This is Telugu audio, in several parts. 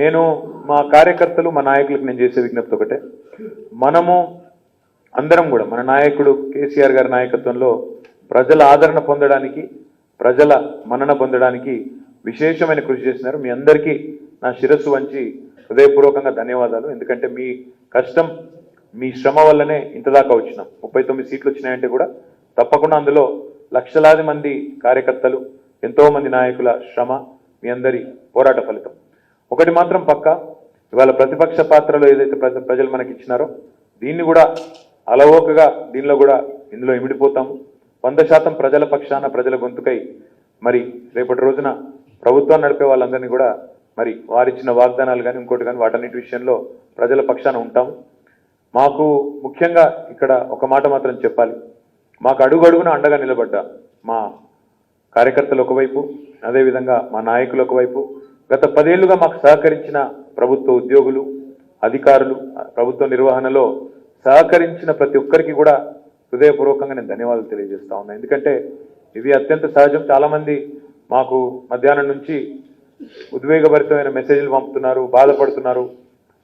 నేను మా కార్యకర్తలు మా నాయకులకు నేను చేసే విజ్ఞప్తి ఒకటే. మనము అందరం కూడా మన నాయకుడు కేసీఆర్ గారి నాయకత్వంలో ప్రజల ఆదరణ పొందడానికి ప్రజల మన్నన పొందడానికి విశేషమైన కృషి చేసినారు మీ అందరికీ నా శిరస్సు వంచి హృదయపూర్వకంగా ధన్యవాదాలు. ఎందుకంటే మీ కష్టం మీ శ్రమ వల్లనే ఇంతదాకా వచ్చినాం. ముప్పై తొమ్మిది సీట్లు వచ్చినాయంటే కూడా తప్పకుండా అందులో లక్షలాది మంది కార్యకర్తలు ఎంతో మంది నాయకుల శ్రమ మీ అందరి పోరాట ఫలితం. ఒకటి మాత్రం పక్క. ఇవాళ ప్రతిపక్ష పాత్రలో ఏదైతే ప్రజ ప్రజలు మనకి ఇచ్చినారో దీన్ని కూడా అలవోకగా దీనిలో కూడా ఇందులో ఇమిడిపోతాము. వంద శాతం ప్రజల పక్షాన ప్రజల గొంతుకై మరి రేపటి రోజున ప్రభుత్వం నడిపే వాళ్ళందరినీ కూడా మరి వారిచ్చిన వాగ్దానాలు కానీ ఇంకోటి కానీ వాటన్నిటి విషయంలో ప్రజల పక్షాన ఉంటాము. మాకు ముఖ్యంగా ఇక్కడ ఒక మాట మాత్రం చెప్పాలి. మాకు అడుగు అడుగున అండగా నిలబడ్డ మా కార్యకర్తలు ఒకవైపు అదేవిధంగా మా నాయకులు ఒకవైపు గత పదేళ్ళుగా మాకు సహకరించిన ప్రభుత్వ ఉద్యోగులు అధికారులు ప్రభుత్వ నిర్వహణలో సహకరించిన ప్రతి ఒక్కరికి కూడా హృదయపూర్వకంగా నేను ధన్యవాదాలు తెలియజేస్తా ఉన్నాను ఎందుకంటే ఇది అత్యంత సహజం. చాలామంది మాకు మధ్యాహ్నం నుంచి ఉద్వేగభరితమైన మెసేజ్లు పంపుతున్నారు బాధపడుతున్నారు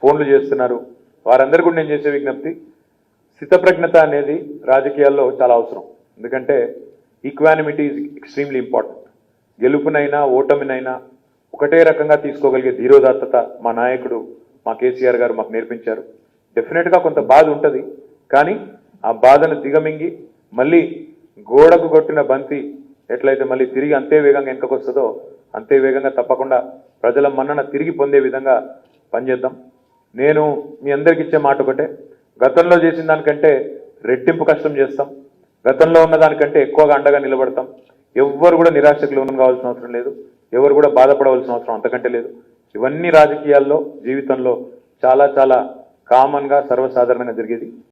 ఫోన్లు చేస్తున్నారు. వారందరూ కూడా నేను చేసే విజ్ఞప్తి స్థితప్రజ్ఞత అనేది రాజకీయాల్లో చాలా అవసరం. ఎందుకంటే ఈక్వానిమిటీ ఈజ్ ఎక్స్ట్రీమ్లీ ఇంపార్టెంట్ గెలుపునైనా ఓటమినైనా ఒకటే రకంగా తీసుకోగలిగే ధీరోదాత్తత మా నాయకుడు మా కేసీఆర్ గారు మాకు నేర్పించారు. డెఫినెట్గా కొంత బాధ ఉంటుంది కానీ ఆ బాధను దిగమింగి మళ్ళీ గోడకు కొట్టిన బంతి ఎట్లయితే మళ్ళీ తిరిగి అంతే వేగంగా వెనుకకు వస్తుందో అంతే వేగంగా తప్పకుండా ప్రజల మన్నన తిరిగి పొందే విధంగా పనిచేద్దాం. నేను మీ అందరికి ఇచ్చే మాట ఒకటే గతంలో చేసిన దానికంటే రెట్టింపు కష్టం చేస్తాం. గతంలో ఉన్న దానికంటే ఎక్కువగా అండగా నిలబడతాం. ఎవ్వరు కూడా నిరాశకు లోను కావాల్సిన అవసరం లేదు. ఎవరు కూడా బాధపడవలసిన అవసరం అంతకంటే లేదు. ఇవన్నీ రాజకీయాల్లో జీవితంలో చాలా చాలా కామన్గా సర్వసాధారణంగా జరిగేది.